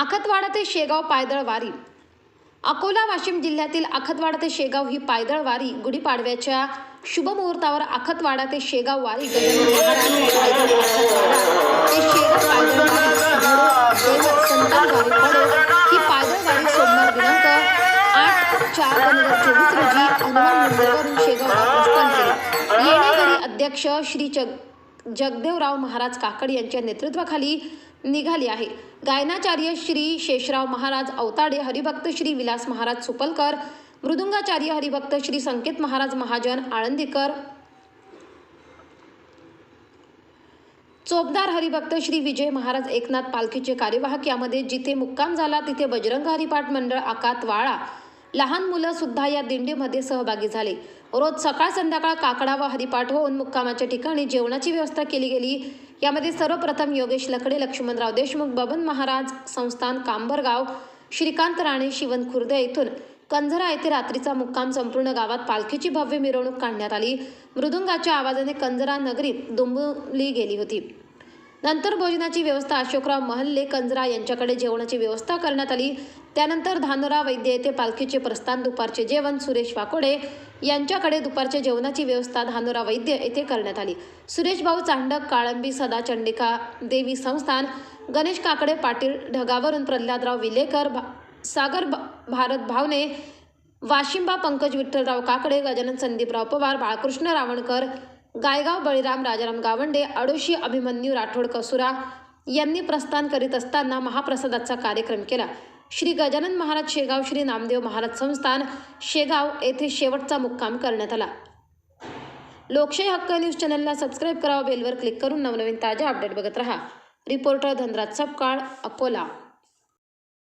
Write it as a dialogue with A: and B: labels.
A: अखतवाडा ते शेगाव पायदळ वारी. अकोला वाशिम जिल्ह्यातील अखतवाडा ते शेगाव ही पायदळ वारी गुढीपाडव्याच्या शुभमुहूर्तावर अखतवाडा ते शेगाव वारी गजानन महाराज पायदळ ते शेगाव पायदळ वारी दैवत संतान वारी पडो ही पायदळ वारी सोमवार दिनांक आठ चार दोन हजार चोवीस रोजी हनुमान मंदिरावरून शेगावला प्रस्थान केले. येणेकरी अध्यक्ष श्री जग जगदेवराव महाराज काकड यांच्या नेतृत्वाखाली निघाली आहे. गायनाचार्य श्री शेषराव महाराज अवताडे हरिभक्त श्री विलास महाराज सुपलकर मृदुंगाचार्य हरिभक्त श्री संकेत महाराज महाजन आळंदीकर चोपदार हरिभक्त श्री विजय महाराज एकनाथ पालखीचे कार्यवाहक यामध्ये जिथे मुक्काम झाला तिथे बजरंग हरिपाठ मंडळ आकात वाळा लहान मुलं सुद्धा या दिंडीमध्ये सहभागी झाले. रोज सकाळ संध्याकाळ काकडा व हरिपाठ होऊन मुक्कामाच्या ठिकाणी जेवणाची व्यवस्था केली गेली. यामध्ये सर्वप्रथम योगेश लकडे लक्ष्मणराव देशमुख बबन महाराज संस्थान कांबरगाव श्रीकांत राणे शिवन खुर्द येथून कंझरा येथे रात्रीचा मुक्काम संपूर्ण गावात पालखीची भव्य मिरवणूक काढण्यात आली. मृदुंगाच्या आवाजाने कंजरा नगरीत दुंबली गेली होती. नंतर भोजनाची व्यवस्था अशोकराव महल्ले कंजरा यांच्याकडे जेवणाची व्यवस्था करण्यात आली. त्यानंतर धानोरा वैद्य येथे पालखीचे प्रस्थान दुपारचे जेवण सुरेश वाकोडे यांच्याकडे दुपारच्या जेवणाची व्यवस्था धानोरा वैद्य येथे करण्यात आली. सुरेश भाऊ चांडक काळंबी सदा चंडिका देवी संस्थान गणेश काकडे पाटील ढगावरून प्रल्हादराव विलेकर भा सागर भा- भारत भावने वाशिंबा पंकज विठ्ठलराव काकडे गजानन संदीपराव पवार बाळकृष्ण रावणकर गायगाव बळीराम राजाराम गावंडे अडोशी अभिमन्यू राठोड कसुरा यांनी प्रस्थान करीत असताना महाप्रसादाचा कार्यक्रम केला. श्री गजानन महाराज शेगाव श्री नामदेव महाराज संस्थान शेगाव येथे शेवटचा मुक्काम करण्यात आला. लोकशाही हक्क न्यूज चॅनलला सबस्क्राईब करावा बेलवर क्लिक करून नवनवीन ताज्या अपडेट बघत रहा. रिपोर्टर धनराज सपकाळ अकोला.